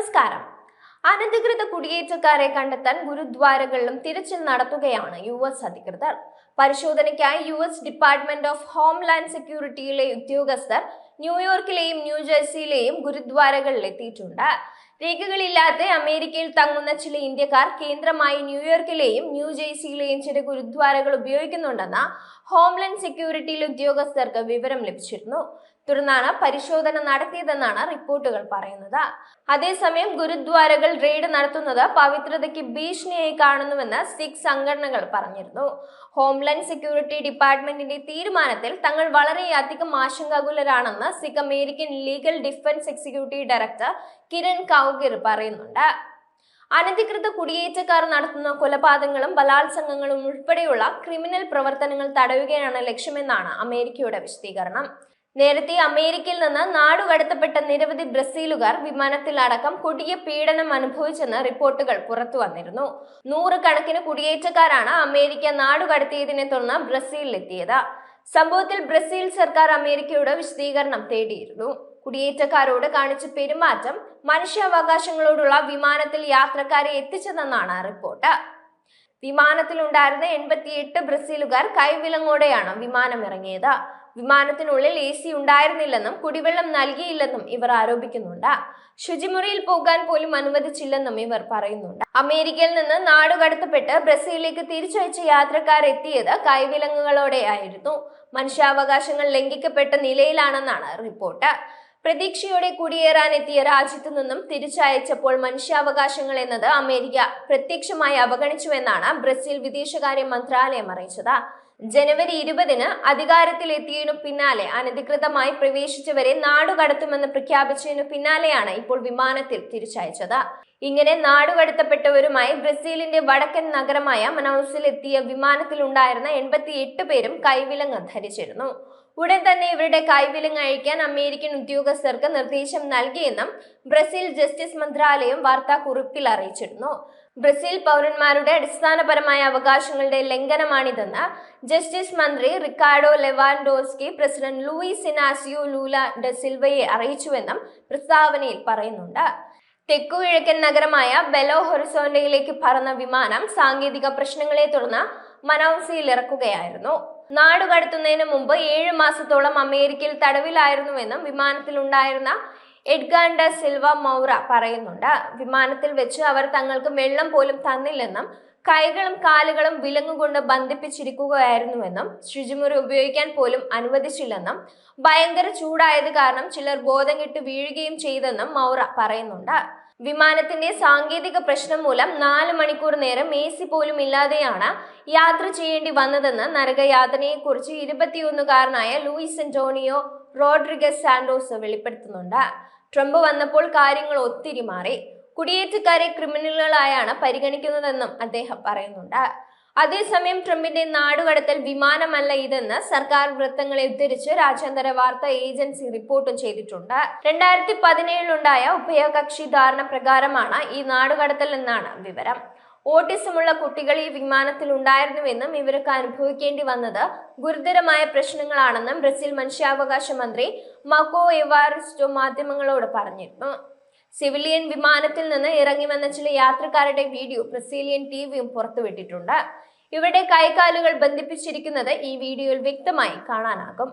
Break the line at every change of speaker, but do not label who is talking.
നമസ്കാരം. അനധികൃത കുടിയേറ്റക്കാരെ കണ്ടെത്താൻ ഗുരുദ്വാരകളിലും തിരച്ചിൽ നടത്തുകയാണ് യു എസ് അധികൃതർ. പരിശോധനയ്ക്കായി U S Department of Homeland സെക്യൂരിറ്റിയിലെ ഉദ്യോഗസ്ഥർ ന്യൂയോർക്കിലെയും ന്യൂജേഴ്സിയിലെയും ഗുരുദ്വാരകളിൽ എത്തിയിട്ടുണ്ട്. രേഖകളില്ലാതെ അമേരിക്കയിൽ തങ്ങുന്ന ചില ഇന്ത്യക്കാർ കേന്ദ്രമായി ന്യൂയോർക്കിലെയും ന്യൂജേഴ്സിയിലെയും ചില ഗുരുദ്വാരകൾ ഉപയോഗിക്കുന്നുണ്ടെന്ന ഹോംലാൻഡ് സെക്യൂരിറ്റിയിലെ ഉദ്യോഗസ്ഥർക്ക് വിവരം ലഭിച്ചിരുന്നു. തുടർന്നാണ് പരിശോധന നടത്തിയതെന്നാണ് റിപ്പോർട്ടുകൾ പറയുന്നത്. അതേസമയം ഗുരുദ്വാരകൾ റെയ്ഡ് നടത്തുന്നത് പവിത്രതയ്ക്ക് ഭീഷണിയായി കാണുന്നുവെന്ന് സിഖ് സംഘടനകൾ പറഞ്ഞിരുന്നു. ഹോംലാൻഡ് സെക്യൂരിറ്റി ഡിപ്പാർട്ട്മെന്റിന്റെ തീരുമാനത്തിൽ തങ്ങൾ വളരെയധികം ആശങ്കാകുലരാണെന്ന് Sikh American Legal Defense executive director Kiran കൗഗിർ പറയുന്നുണ്ട്. അനധികൃത കുടിയേറ്റക്കാർ നടത്തുന്ന കൊലപാതകങ്ങളും ബലാത്സംഗങ്ങളും ഉൾപ്പെടെയുള്ള ക്രിമിനൽ പ്രവർത്തനങ്ങൾ തടയുകയാണ് ലക്ഷ്യമെന്നാണ് അമേരിക്കയുടെ വിശദീകരണം. നേരത്തെ അമേരിക്കയിൽ നിന്ന് നാടുകടത്തപ്പെട്ട നിരവധി ബ്രസീലുകാർ വിമാനത്തിലടക്കം കൊടിയ പീഡനം അനുഭവിച്ചെന്ന് റിപ്പോർട്ടുകൾ പുറത്തു വന്നിരുന്നു. നൂറുകണക്കിന് കുടിയേറ്റക്കാരാണ് അമേരിക്ക നാടുകടത്തിയതിനെ തുടർന്ന് ബ്രസീലിലെത്തിയത്. സംഭവത്തിൽ ബ്രസീൽ സർക്കാർ അമേരിക്കയുടെ വിശദീകരണം തേടിയിരുന്നു. കുടിയേറ്റക്കാരോട് കാണിച്ച പെരുമാറ്റം മനുഷ്യാവകാശങ്ങളോടുള്ള വിമാനത്തിൽ യാത്രക്കാരെ എത്തിച്ചതെന്നാണ് റിപ്പോർട്ട്. വിമാനത്തിലുണ്ടായിരുന്ന എൺപത്തിയെട്ട് ബ്രസീലുകാർ കൈവിലങ്ങോടെയാണ് വിമാനം ഇറങ്ങിയത്. വിമാനത്തിനുള്ളിൽ എ സി ഉണ്ടായിരുന്നില്ലെന്നും കുടിവെള്ളം നൽകിയില്ലെന്നും ഇവർ ആരോപിക്കുന്നുണ്ട്. ശുചിമുറിയിൽ പോകാൻ പോലും അനുവദിച്ചില്ലെന്നും ഇവർ പറയുന്നുണ്ട്. അമേരിക്കയിൽ നിന്ന് നാടുകടത്തപ്പെട്ട് ബ്രസീലിലേക്ക് തിരിച്ചയച്ച യാത്രക്കാരെത്തിയത് കൈവിലങ്ങുകളോടെയായിരുന്നു. മനുഷ്യാവകാശങ്ങൾ ലംഘിക്കപ്പെട്ട നിലയിലാണെന്നാണ് റിപ്പോർട്ട്. പ്രതീക്ഷയോടെ കുടിയേറാൻ എത്തിയ രാജ്യത്തു നിന്നും തിരിച്ചയച്ചപ്പോൾ മനുഷ്യാവകാശങ്ങൾ എന്നത് അമേരിക്ക പ്രത്യക്ഷമായി അവഗണിച്ചുവെന്നാണ് ബ്രസീൽ വിദേശകാര്യ മന്ത്രാലയം അറിയിച്ചത്. ജനുവരി ഇരുപതിന് അധികാരത്തിലെത്തിയതിനു പിന്നാലെ അനധികൃതമായി പ്രവേശിച്ചവരെ നാടുകടത്തുമെന്ന് പ്രഖ്യാപിച്ചതിനു പിന്നാലെയാണ് ഇപ്പോൾ വിമാനത്തിൽ തിരിച്ചയച്ചത്. ഇങ്ങനെ നാടുകടത്തപ്പെട്ടവരുമായി ബ്രസീലിന്റെ വടക്കൻ നഗരമായ മനൌസിൽ എത്തിയ വിമാനത്തിലുണ്ടായിരുന്ന എൺപത്തിയെട്ട് പേരും കൈവിലങ്ങ് ധരിച്ചിരുന്നു. ഉടൻ തന്നെ ഇവരുടെ കൈവിലങ്ങ് അഴിക്കാൻ അമേരിക്കൻ ഉദ്യോഗസ്ഥർക്ക് നിർദ്ദേശം നൽകിയെന്നും ബ്രസീൽ ജസ്റ്റിസ് മന്ത്രാലയം വാർത്താക്കുറിപ്പിൽ അറിയിച്ചിരുന്നു. ബ്രസീൽ പൗരന്മാരുടെ അടിസ്ഥാനപരമായ അവകാശങ്ങളുടെ ലംഘനമാണിതെന്ന് ജസ്റ്റിസ് മന്ത്രി Ricardo Lewandowski president Luiz Inacio Lula ഡെസിൽവയെ അറിയിച്ചുവെന്നും പ്രസ്താവനയിൽ പറയുന്നുണ്ട്. തെക്കുകിഴക്കൻ നഗരമായ ബെലോ ഹൊറിസോണ്ടയിലേക്ക് പറന്ന വിമാനം സാങ്കേതിക പ്രശ്നങ്ങളെ തുടർന്ന് മനോസിയിൽ ഇറക്കുകയായിരുന്നു നാടുകടത്തുന്നതിന് മുമ്പ് ഏഴ് മാസത്തോളം അമേരിക്കയിൽ തടവിലായിരുന്നുവെന്നും വിമാനത്തിലുണ്ടായിരുന്ന എഡ്ഗാൻഡ സിൽവ മൗറ പറയുന്നുണ്ട്. വിമാനത്തിൽ വെച്ച് അവർ തങ്ങൾക്ക് വെള്ളം പോലും തന്നില്ലെന്നും കൈകളും കാലുകളും വിലങ്ങുകൊണ്ട് ബന്ധിപ്പിച്ചിരിക്കുകയായിരുന്നുവെന്നും ശുചിമുറി ഉപയോഗിക്കാൻ പോലും അനുവദിച്ചില്ലെന്നും ഭയങ്കര ചൂടായത് കാരണം ചിലർ ബോധം കെട്ട് വീഴുകയും ചെയ്തെന്നും മൗറ പറയുന്നുണ്ട്. വിമാനത്തിന്റെ സാങ്കേതിക പ്രശ്നം മൂലം നാല് മണിക്കൂർ നേരം എ സി പോലും ഇല്ലാതെയാണ് യാത്ര ചെയ്യേണ്ടി വന്നതെന്ന് നരകയാതനയെക്കുറിച്ച് ഇരുപത്തിയൊന്നുകാരനായ ലൂയിസ് അന്റോണിയോ റോഡ്രിഗസ് സാൻഡോസ് വെളിപ്പെടുത്തുന്നുണ്ട്. ട്രംപ് വന്നപ്പോൾ കാര്യങ്ങൾ ഒത്തിരി മാറി. കുടിയേറ്റക്കാരെ ക്രിമിനലുകളായാണ് പരിഗണിക്കുന്നതെന്നും അദ്ദേഹം പറയുന്നുണ്ട്. അതേസമയം ട്രംപിന്റെ നാടുകടത്തൽ വിമാനമല്ല ഇതെന്ന് സർക്കാർ വൃത്തങ്ങളെ ഉദ്ധരിച്ച് രാജ്യാന്തര വാർത്താ ഏജൻസി റിപ്പോർട്ടും ചെയ്തിട്ടുണ്ട്. രണ്ടായിരത്തി പതിനേഴിലുണ്ടായ ഉഭയകക്ഷി ധാരണ പ്രകാരമാണ് ഈ നാടുകടത്തൽ എന്നാണ് വിവരം. ഓട്ടിസമുള്ള കുട്ടികൾ ഈ വിമാനത്തിൽ ഉണ്ടായിരുന്നുവെന്നും ഇവർക്ക് അനുഭവിക്കേണ്ടി വന്നത് ഗുരുതരമായ പ്രശ്നങ്ങളാണെന്നും ബ്രസീൽ മനുഷ്യാവകാശ മന്ത്രി മക്കോ എവാറിസ്റ്റോ മാധ്യമങ്ങളോട് പറഞ്ഞിരുന്നു. സിവിലിയൻ വിമാനത്തിൽ നിന്ന് ഇറങ്ങി വന്ന ചില യാത്രക്കാരുടെ വീഡിയോ ബ്രസീലിയൻ ടിവിയും പുറത്തുവിട്ടിട്ടുണ്ട്. ഇവരുടെ കൈകാലുകൾ ബന്ധിപ്പിച്ചിരിക്കുന്നത് ഈ വീഡിയോയിൽ വ്യക്തമായി കാണാനാകും.